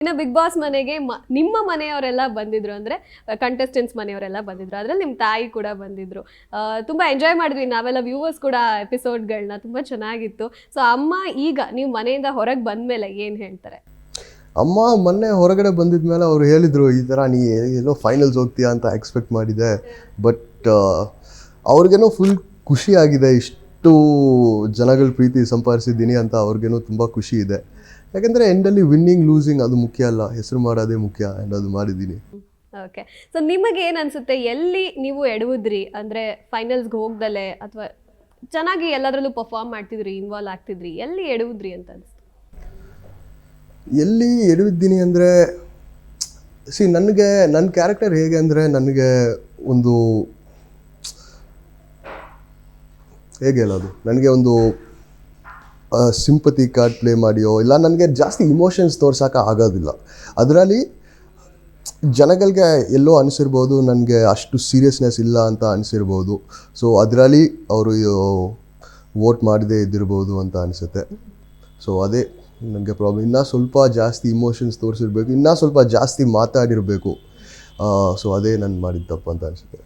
ಇನ್ನು big boss ಮನೆಗೆ ಮ- ನಿಮ್ಮ ಮನೆಯವರೆಲ್ಲ ಬಂದಿದ್ರು ಅಂದರೆ ಕಂಟೆಸ್ಟೆಂಟ್ಸ್ ಮನೆಯವರೆಲ್ಲ ಬಂದಿದ್ರು. ಅದರಲ್ಲಿ ನಿಮ್ಮ ತಾಯಿ ಕೂಡ ಬಂದಿದ್ರು. ತುಂಬ ಎಂಜಾಯ್ ಮಾಡಿದ್ವಿ. ನಾವೆಲ್ಲ ವ್ಯೂವರ್ಸ್ ಕೂಡ ಎಪಿಸೋಡ್ಗಳನ್ನ ತುಂಬ ಚೆನ್ನಾಗಿತ್ತು. ಸೊ ಅಮ್ಮ ಈಗ ನೀವು ಮನೆಯಿಂದ ಹೊರಗೆ ಬಂದ ಮೇಲೆ ಏನು ಹೇಳ್ತಾರೆ? ಅಮ್ಮ ಮೊನ್ನೆ ಹೊರಗಡೆ ಬಂದಿದ್ಮೇಲೆ ಅವರು ಹೇಳಿದರು ಈ ಥರ ನೀ ಎಲ್ಲೋ ಫೈನಲ್ಸ್ ಹೋಗ್ತೀಯಾ ಅಂತ ಎಕ್ಸ್ಪೆಕ್ಟ್ ಮಾಡಿದೆ. ಬಟ್ ಅವ್ರಿಗೇನೋ ಫುಲ್ ಖುಷಿಯಾಗಿದೆ ಆಗಿದೆ ಇಷ್ಟು ಜನಗಳ ಪ್ರೀತಿ ಸಂಪಾದಿಸಿದ್ದೀನಿ ಅಂತ ಅವ್ರಿಗೇನು ತುಂಬ ಖುಷಿ ಇದೆ. ಯಾಕಂದರೆ ಎಂಡಲ್ಲಿ ವಿನ್ನಿಂಗ್ ಲೂಸಿಂಗ್ ಅದು ಮುಖ್ಯ ಅಲ್ಲ. ಹೆಸರು ಮಾಡೋದೇ ಮುಖ್ಯ ಆ್ಯಂಡ್ ಅದು ಮಾಡಿದ್ದೀನಿ. ಓಕೆ ಸೊ ನಿಮಗೆ ಏನು ಅನಿಸುತ್ತೆ? ಎಲ್ಲಿ ನೀವು ಎಡವುದ್ರಿ? ಅಂದರೆ ಫೈನಲ್ಸ್ಗೆ ಹೋಗ್ದಲೆ ಅಥವಾ ಚೆನ್ನಾಗಿ ಎಲ್ಲದರಲ್ಲೂ ಪರ್ಫಾರ್ಮ್ ಮಾಡ್ತಿದ್ರಿ ಇನ್ವಾಲ್ವ್ ಆಗ್ತಿದ್ರಿ ಎಲ್ಲಿ ಎಡವುದ್ರಿ ಅಂತ ಅನ್ಸುತ್ತೆ? ಎಲ್ಲಿ ಎಡವಿದ್ದೀನಿ ಅಂದರೆ ಸಿ ನನಗೆ ನನ್ನ ಕ್ಯಾರೆಕ್ಟರ್ ಹೇಗೆ ಅಂದರೆ ನನಗೆ ಒಂದು ಹೇಗೆ ಹೇಳೋದು? ನನಗೆ ಒಂದು ಸಿಂಪತಿ ಕಾರ್ಡ್ ಪ್ಲೇ ಮಾಡಿಯೋ, ಇಲ್ಲ ನನಗೆ ಜಾಸ್ತಿ ಇಮೋಷನ್ಸ್ ತೋರ್ಸೋಕೆ ಆಗೋದಿಲ್ಲ. ಅದರಲ್ಲಿ ಜನಗಳಿಗೆ ಎಲ್ಲೋ ಅನಿಸಿರ್ಬೋದು, ನನಗೆ ಅಷ್ಟು ಸೀರಿಯಸ್ನೆಸ್ ಇಲ್ಲ ಅಂತ ಅನಿಸಿರ್ಬೋದು. ಸೊ ಅದರಲ್ಲಿ ಅವರು ವೋಟ್ ಮಾಡದೇ ಇದ್ದಿರ್ಬೋದು ಅಂತ ಅನಿಸುತ್ತೆ. ಸೊ ಅದೇ ನನಗೆ ಪ್ರಾಬ್ಲಮ್ ಇನ್ನೂ ಸ್ವಲ್ಪ ಜಾಸ್ತಿ ಇಮೋಷನ್ಸ್ ತೋರಿಸಿರ್ಬೇಕು. ಇನ್ನೂ ಸ್ವಲ್ಪ ಜಾಸ್ತಿ ಮಾತಾಡಿರಬೇಕು. ಸೊ ಅದೇ ನಾನು ಮಾಡಿದ ತಪ್ಪು ಅಂತ ಅನಿಸುತ್ತೆ.